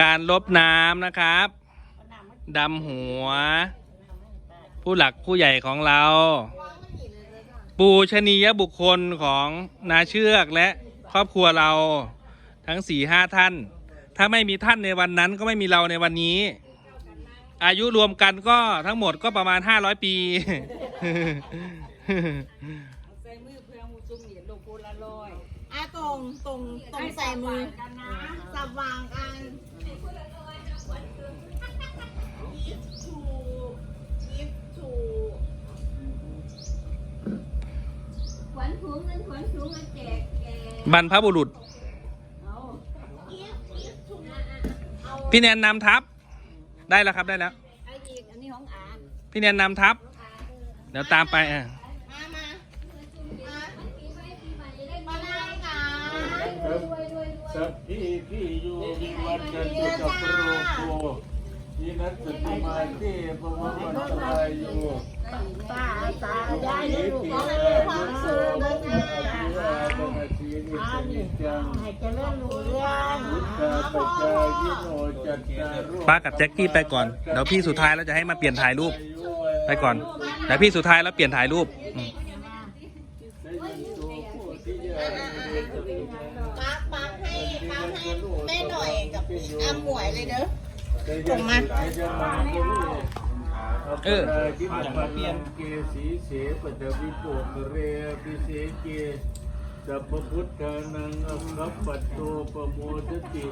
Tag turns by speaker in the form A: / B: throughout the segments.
A: การลบน้ำนะครับดำหัว ผู้หลักผู้ใหญ่ของเรา ปูชนียบุคคลของนาเชือกและครอบครัวเราทั้งสี่ห้าท่าน ถ้าไม่มีท่านในวันนั้นก็ไม่มีเราในวันนี้ อายุรวมกันก็ทั้งหมดก็ประมาณ500ปี
B: ใสมือเพื่อมูจุ่มเหรียญลโพลาลอย
C: อะตรงตรงตรงใส่มือ
B: กันนะ
C: สับวางกัน
D: ถุงเงินขวัญถุงมาแจกแก
A: บรรพบุรุษ
D: เอา
A: พี่แนนนำทัพ ได้แล้วครับได้แล้ว
B: ไอ้อีกอันนี้ของอา
A: พี่แนนนำทัพ เดี๋ยวตามไปอะ
C: มามามานั่งกัน
E: สัพพิพิโยวิวัจจันตุสัพพโรโคยินัสสติมาเตปวะวันตรายโย
C: ป้าตายายลูกขอให้มีความ
E: ยุโส
C: สุข
E: จัง
C: ให้เจริญรุ่งเรือง
E: พุทธาปัจจายโนจัตตารุ
A: ป้ากับแจ็คกี้ไปก่อนเดี๋ยวพี่สุดท้ายเราจะให้มาเปลี่ยนถ่ายรูป ไปก่อนเดี๋ยวพี่สุดท้ายแล้วเปลี่ยนถ่ายรูปอืม
C: ปักปักให้ปักให้แม่หน่อยกับอาหมวยเลยเด้อ
E: ส่งมา
A: เออ
E: จิตมาเปลี่ยนเกสีเสปตวิโปกเรปิเสเก สัพพุทธานังอัคคปัตโตปโมทติ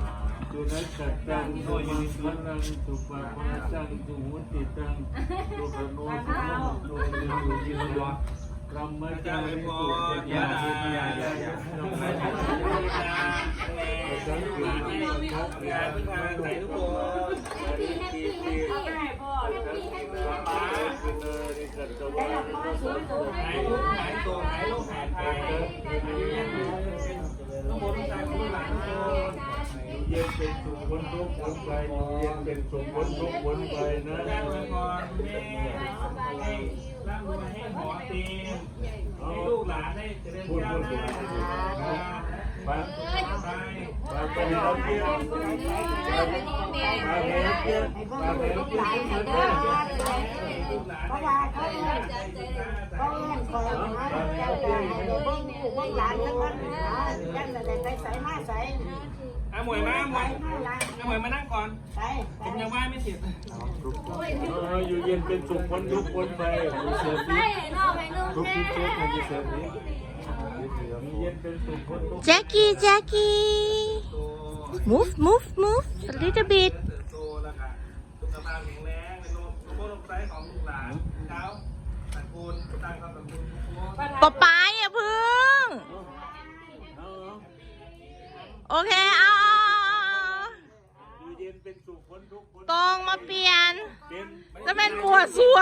E: จุนัสสัตตังโนยิพลังสุปะปะสังสุหุติตังสุขโนสุขโนโนยิโนกรรมจาริโกยาดายายายาสังเกตทักยาพิมาไตรุโก
B: ได้ หายลูกหายตัวหายลูกหายไทยต้องบนใจผู้หลังโต
E: เย็นเป็นสุขวนทุกข์พ้นไปเย็นเป็นสุขวนทุกข์พ้นไปนะ
B: วยให้หมอเตียงให้ลูกหลานได้เจริญก้าวหน้า
E: ไป
B: ไป
E: ไปไปเราเกี่ยวไปไปเราเกี่ยวไปไปเราเกี่ยว
C: เพราะว่าเขาเขาเงินคอยมาเจ้า ใหญ่ให้เบิ่งลูกเบิ่งหลานจังมันจังได้ไปใส่มาใส่
B: อาหมวยมาหมวยอาหมวยมานั่งก่อน
C: ใส่
B: ผมยังไหว้ไม่เสร็จ
E: อยู่เย็นเป็นสุขพ้นทุกข์พ้นไปเสริม
D: ให้นอกให้นุ่ง
E: ทุก
D: แม่
E: ที่เช็คให้เสริมนี้เย็นเป็นสุขพ้นทุกข์
C: Jackie Jackie move move move a little bit
B: โตแล้วค่ะสุขภาพแข็งแรงในโลกโลกไซส์ของลูกหลานเช้าตระกูลตั้งคำตระกูล
C: ป๊าป๊าอย่าพึ่ง โอเค เอา
E: อยู่เย็นเป็นสุขพ้นทุกข์พ้น
C: ตรงมาเปลี่ยน
E: เป็น
C: จะเป็นมัวสัว